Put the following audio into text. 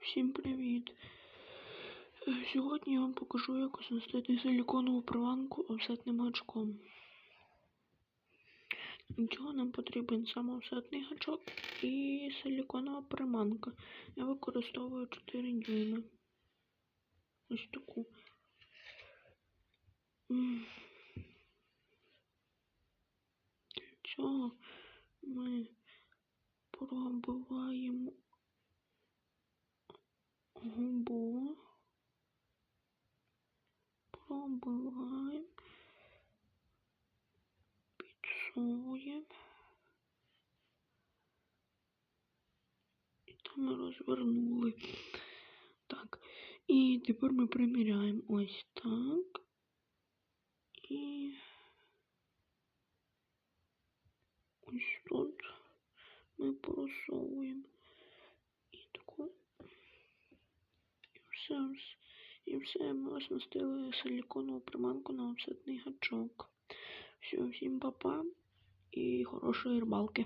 Всім привіт! Е, Сьогодні я вам покажу, як оснастити силіконову приманку офсетним гачком. Цього нам потрібен сам офсетний гачок і силіконова приманка. Я використовую 4 дюйми. Ось таку. Для цього ми пробиваємо губу. Пробиваємо. Підсовуємо. І там ми розвернули. Так. І тепер ми приміряємо ось так. І ось тут ми просовуємо. Ось- і все, ми оснастили силіконову приманку на оцетний гачок. Все, всім па-па і хорошої рибалки.